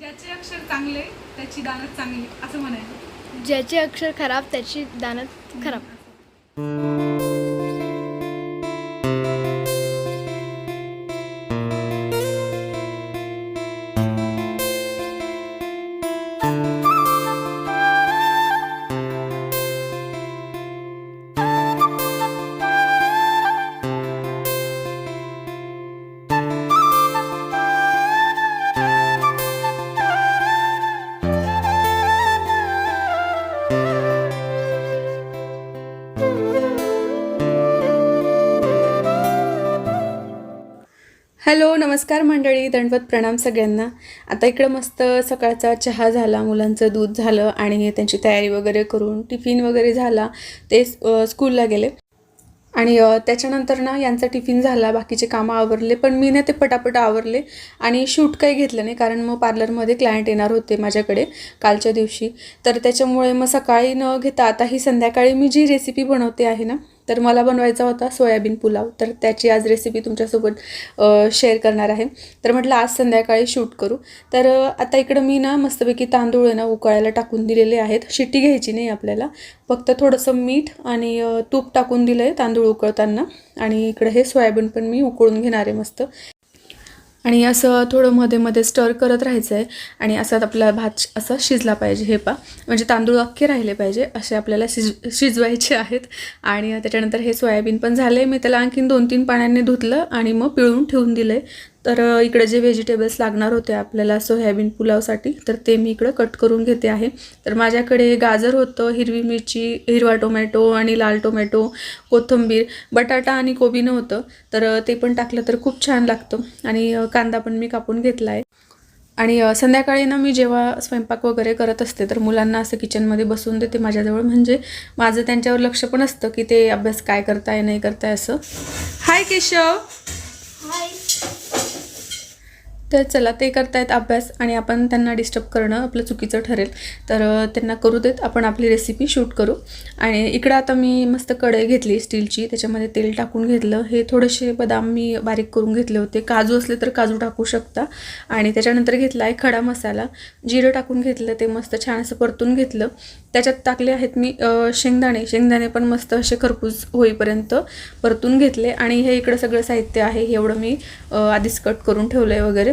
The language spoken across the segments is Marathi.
ज्याचे अक्षर चांगले त्याची दानत चांगली असं म्हणायचं. ज्याचे अक्षर खराब त्याची दानत खराब. हॅलो नमस्कार मंडळी दंडवत प्रणाम सगळ्यांना. आता इकडं मस्त सकाळचा चहा झाला मुलांचं दूध झालं आणि त्यांची तयारी वगैरे करून टिफिन वगैरे झाला ते स्कूलला गेले. आणि त्याच्यानंतर ना यांचा टिफिन झाला बाकीचे कामं आवरले पण मी ना ते पटापट आवरले आणि शूट काही घेतलं नाही कारण मग पार्लरमध्ये क्लायंट येणार होते माझ्याकडे कालच्या दिवशी. तर त्याच्यामुळे मग सकाळी न घेता आता ही संध्याकाळी मी जी रेसिपी बनवते आहे ना तर मला बनवायचा होता सोयाबीन पुलाव. तर त्याची आज रेसिपी तुमच्यासोबत शेअर करणार आहे. तर म्हटलं आज संध्याकाळी शूट करू. तर आता इकडं मी ना मस्तपैकी तांदूळ आहे ना उकळायला टाकून दिलेले आहेत. शिट्टी घ्यायची नाही आपल्याला. फक्त थोडंसं मीठ आणि तूप टाकून दिलं आहे तांदूळ उकळताना. आणि इकडं हे सोयाबीन पण मी उकळून घेणार आहे मस्त. आणि असं थोडं मध्ये मध्ये स्टर करत राहायचं आहे आणि असा आपला भात असा शिजला पाहिजे हे पा म्हणजे तांदूळ अख्खे राहिले पाहिजे असे आपल्याला शिज शिजवायचे आहेत. आणि त्याच्यानंतर हे सोयाबीन पण झाले मी त्याला आणखीन दोन तीन पाण्याने धुतलं आणि मग पिळून ठेवून दिलं आहे तर इकडे जे व्हेजिटेबल्स लागणार होते आपल्याला सोयाबीन पुलावसाठी तर ते मी इकडं कट करून घेते आहे. तर माझ्याकडे गाजर होतं हिरवी मिरची हिरवा टोमॅटो आणि लाल टोमॅटो कोथिंबीर बटाटा आणि कोबीनं होतं. तर ते पण टाकलं तर खूप छान लागतं आणि कांदा पण मी कापून घेतला आहे. आणि संध्याकाळी ना मी जेव्हा स्वयंपाक वगैरे करत असते तर मुलांना असं किचनमध्ये बसून देते माझ्याजवळ. म्हणजे माझं त्यांच्यावर लक्ष पण असतं की ते अभ्यास काय करताय नाही करताय असं. हाय केशव. तर चला ते करतायत अभ्यास आणि आपण त्यांना डिस्टर्ब करणं आपलं चुकीचं ठरेल. तर त्यांना करू देत आपण आपली रेसिपी शूट करू. आणि इकडं आता मी मस्त कढई घेतली स्टीलची त्याच्यामध्ये तेल टाकून घेतलं. हे थोडेसे बदाम मी बारीक करून घेतले होते. काजू असले तर काजू टाकू शकता. आणि त्याच्यानंतर घेतला आहे खडा मसाला. जिरं टाकून घेतलं ते मस्त छान असं परतून घेतलं. त्याच्यात टाकले आहेत मी शेंगदाणे. शेंगदाणे पण मस्त असे खरपूस होईपर्यंत परतून घेतले. आणि हे इकडं सगळं साहित्य आहे. हे एवढं मी आधीच कट करून ठेवलं आहे वगैरे.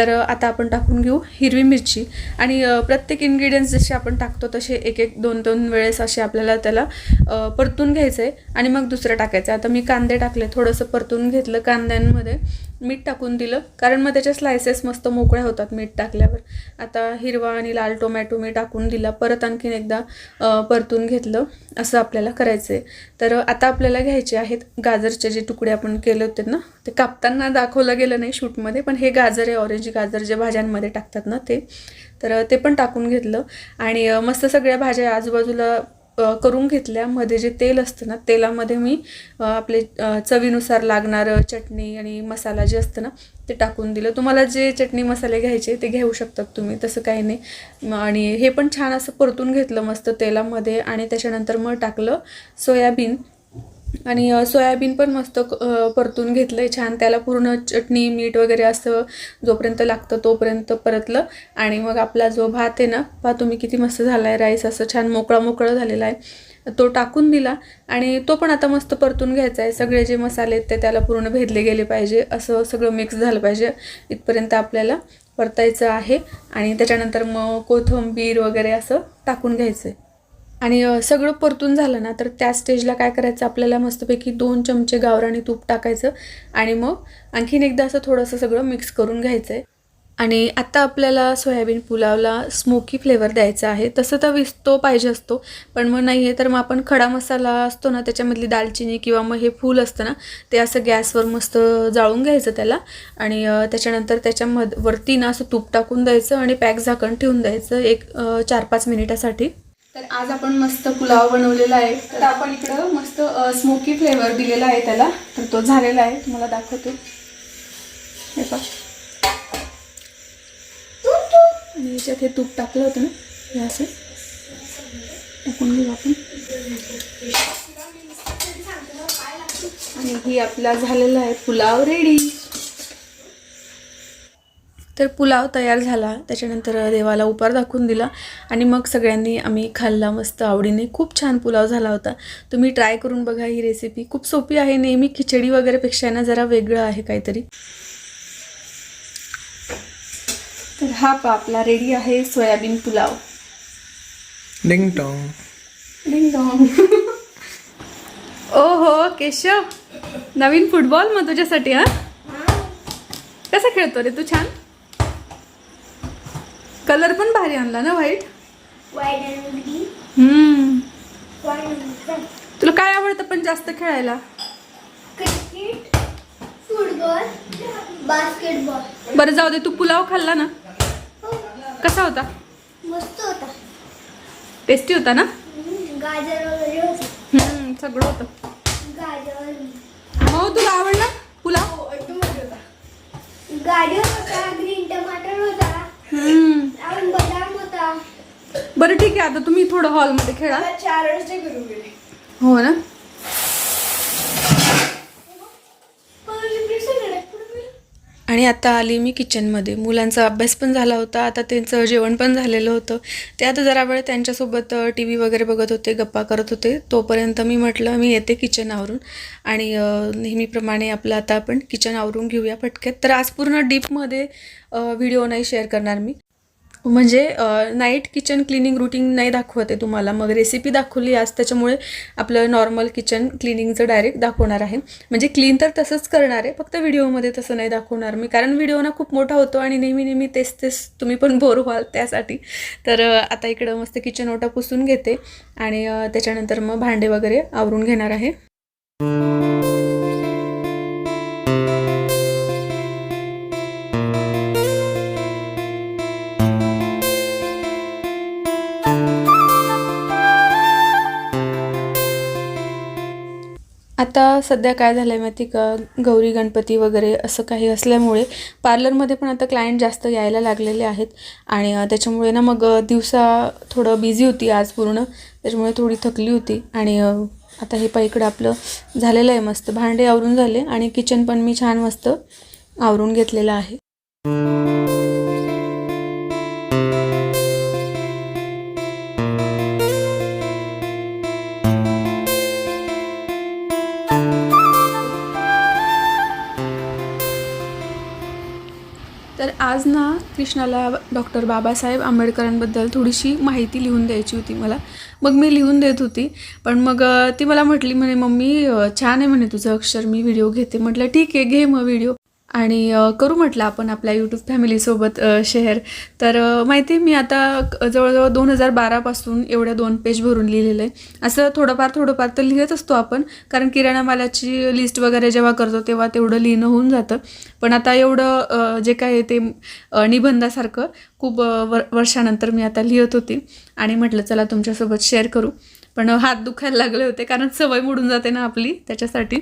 तर आता आपण टाकून घेऊ हिरवी मिरची. आणि प्रत्येक इन्ग्रेडियंट्स जसे आपण टाकतो तसे एक एक दोन दोन वेळेस असे आपल्याला त्याला परतून घ्यायचं आहे आणि मग दुसरं टाकायचं आता मी कांदे टाकले थोडंसं परतून घेतलं कांद्यांमध्ये. मीठ टाकून दिलं कारण मग त्याच्या स्लायसेस मस्त मोकळ्या होतात मीठ टाकल्यावर. आता हिरवा आणि लाल टोमॅटो मी टाकून दिला परत आणखीन एकदा परतून घेतलं असं आपल्याला करायचं आहे तर आता आपल्याला घ्यायचे आहेत गाजरचे जे तुकडे आपण केले होते ना ते कापताना दाखवलं गेलं नाही शूटमध्ये पण हे गाजर आहे ऑरेंज गाजर जे भाज्यांमध्ये टाकतात ना ते तर ते पण टाकून घेतलं. आणि मस्त सगळ्या भाज्या आजूबाजूला करून घेतल्या. मध्ये जे तेल असतं ना तेलामध्ये मी आपले चवीनुसार लागणारं चटणी आणि मसाला जे असतं ना ते टाकून दिलं. तुम्हाला जे चटणी मसाले घ्यायचे ते घेऊ शकतात तुम्ही तसं काही नाही. आणि हे पण छान असं परतून घेतलं मस्त तेलामध्ये आणि त्याच्यानंतर मग टाकलं सोयाबीन. आणि सोयाबीन पण मस्त परतून घेतलं आहे छान. त्याला पूर्ण चटणी मीठ वगैरे असं जोपर्यंत लागतं तोपर्यंत परतलं. आणि मग आपला जो भात आहे ना पहा तुम्ही किती मस्त झाला आहे राईस असं छान मोकळा मोकळा झालेला आहे. तो टाकून दिला आणि तो पण आता मस्त परतून घ्यायचा आहे. सगळे जे मसाले आहेत ते त्याला पूर्ण भेदले गेले पाहिजे. असं सगळं मिक्स झालं पाहिजे. इथपर्यंत आपल्याला परतायचं आहे. आणि त्याच्यानंतर मग कोथिंबीर वगैरे असं टाकून घ्यायचं आहे आणि सगळं परतून झालं ना तर त्या स्टेजला काय करायचं? आपल्याला मस्तपैकी दोन चमचे गावराणी तूप टाकायचं आणि मग आणखीन एकदा असं थोडंसं सगळं मिक्स करून घ्यायचं आहे आणि आत्ता आपल्याला सोयाबीन पुलावला स्मोकी फ्लेवर द्यायचा आहे. तसं तर विस्तो पाहिजे असतो. पण मग नाही आहे तर मग आपण खडा मसाला असतो ना त्याच्यामधली दालचिनी किंवा मग हे फूल असतं ना ते असं गॅसवर मस्त जाळून घ्यायचं त्याला. आणि त्याच्यानंतर त्याच्यामध वरती ना असं तूप टाकून द्यायचं आणि पॅक झाकण ठेवून द्यायचं एक चार पाच मिनिटासाठी. तर आज आपण मस्त पुलाव बनवलेला आहे. तर आपण इकडं मस्त स्मोकी फ्लेवर दिलेला आहे त्याला. तर तो झालेला आहे. तुम्हाला दाखवतो. हे पहा. आणि याच्यात हे तूप टाकलं होतं ना? हे असं. टाकून घेऊ आपण. आणि ही आपला झालेला आहे पुलाव रेडी तर पुलाव तयार झाला. त्याच्यानंतर देवाला उपार दाखवून दिला. आणि मग सगळ्यांनी आम्ही खाल्ला मस्त आवडीने. खूप छान पुलाव झाला होता. तुम्ही ट्राय करून बघा ही रेसिपी खूप सोपी आहे. नेहमी खिचडी वगैरेपेक्षा ना जरा वेगळं आहे काहीतरी. तर हा पा आपला रेडी आहे soybean pulao. Ding tong ding dong ओ हो केशव. नवीन फुटबॉल मग तुझ्यासाठी हा? कसा खेळतो रे? तू छान? कलर पण भारी आणला ना व्हाईट? हम्म. तुला काय आवडतं पण जास्त खेळायला? क्रिकेट फुटबॉल बास्केटबॉल बरं जाऊ दे तू पुलाव खाल्ला ना. कसा होता? मस्त होता. टेस्टी होता ना? गाजर वगैरे होते. हम्म, सगळं होतं. गाजर हो तुला आवडला पुलाव? गाजर होता ग्रीन टमाटर होता. बरं ठीक आहे. आता तुम्ही थोडं हॉलमध्ये खेळा. हो ना? आणि आता आली मी किचनमध्ये मुलांचा अभ्यास पण झाला होता आता त्यांचं जेवण पण झालेलं होतं. ते आता जरा वेळ त्यांच्यासोबत टी व्ही वगैरे बघत होते गप्पा करत होते. तोपर्यंत मी म्हटलं मी येते किचन आवरून आणि नेहमीप्रमाणे आपलं आता आपण किचन आवरून घेऊया पटक्यात तर आज पूर्ण डीपमध्ये व्हिडिओ नाही शेअर करणार मी. म्हणजे नाईट किचन क्लिनिंग रुटीन नाही दाखवत तुम्हाला. मग रेसिपी दाखवली आज त्याच्यामुळे आपलं नॉर्मल किचन क्लिनिंगचं डायरेक्ट दाखवणार आहे. म्हणजे क्लीन तर तसंच करणार आहे फक्त व्हिडिओमध्ये तसं नाही दाखवणार मी. कारण व्हिडिओ ना खूप मोठा होतो आणि नेहमी नेहमी तेच तेच तुम्ही पण बोर व्हाल त्यासाठी. तर आता इकडं मस्त किचन ओटा पुसून घेते आणि त्याच्यानंतर मग भांडे वगैरे आवरून घेणार आहे. आता सध्या काय झालं आहे माहिती का? गौरी गणपती वगैरे असं काही असल्यामुळे पार्लरमध्ये पण आता क्लायंट जास्त यायला लागलेले आहेत. आणि त्याच्यामुळे ना मग दिवसा थोडं बिझी होती आज पूर्ण. त्याच्यामुळे थोडी थकली होती. आणि आता हे पाईकडं आपलं झालेलं आहे मस्त. भांडे आवरून झाले आणि किचन पण मी छान मस्त आवरून घेतलेलं आहे. आज ना कृष्णाला डॉक्टर बाबासाहेब आंबेडकरांबद्दल थोडीशी माहिती लिहून द्यायची होती मला. मग मी लिहून देत होती. पण मग ती मला म्हटली म्हणे मम्मी छान आहे म्हणे तुझं अक्षर. मी व्हिडिओ घेते. म्हटलं ठीक आहे घे मग व्हिडिओ. आणि करू म्हटलं आपण आपल्या यूट्यूब फॅमिलीसोबत शेअर तर माहिती आहे मी आता जवळजवळ दोन हजार बारापासून एवढ्या दोन पेज भरून लिहिलेलं आहे असं थोडंफार थोडंफार तर लिहित असतो आपण कारण किराणा मालाची लिस्ट वगैरे जेव्हा करतो तेव्हा तेवढं लिहिणं होऊन जातं. पण आता एवढं जे काय आहे ते निबंधासारखं खूप वर वर्षानंतर मी आता लिहित होती. आणि म्हटलं चला तुमच्यासोबत शेअर करू. पण हात दुखायला लागले होते कारण सवय मोडून जाते ना आपली त्याच्यासाठी.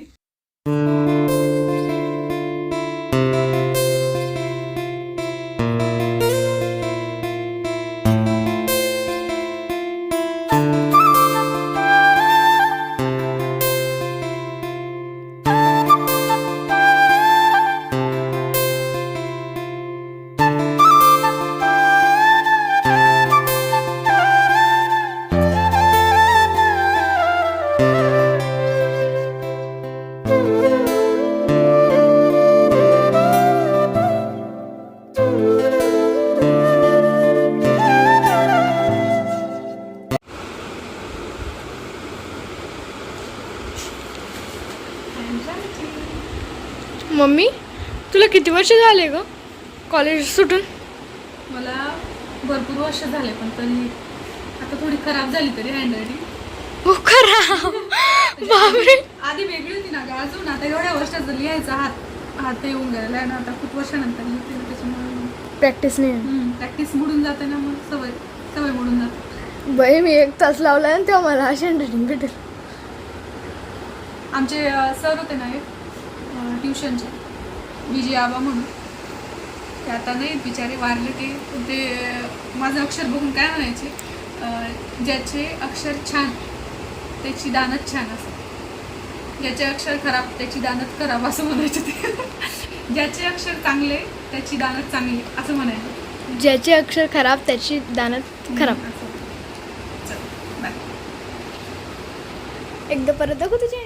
तुला किती वर्ष झाले ग? कॉलेज सुटून? मला भरपूर वर्ष झाले पण तरी आता थोडी खराब झाली तरी हँडरायटिंग हो खरा बापरे. आधी वेगळी होती ना ग अजून आता एवढ्या वर्षाचं लिहायचा हात हात येऊन गेलेला आहे ना आता खूप वर्षानंतर लिहिते ना त्याच्यामुळे. प्रॅक्टिस नाही प्रॅक्टिस बुडून जाते ना मग सवय सवय बुडून जाते. बाई मी एक तास लावला आणि तेव्हा मला अशी हँडरायटिंग भेटेल. आमचे सर होते ना एक ट्युशनचे विजय आबा म्हणून. ते आता नाही बिचारे वारले ते. ते माझं अक्षर बघून काय म्हणायचे? ज्याचे अक्षर छान त्याची दानत छान असते ज्याचे अक्षर खराब त्याची दानत खराब असं म्हणायचे ते. ज्याचे अक्षर चांगले त्याची दानत चांगली असं म्हणायला ज्याचे अक्षर खराब त्याची दानत खराब. असं. चल बाय एकदा परत दाखव तुझ्या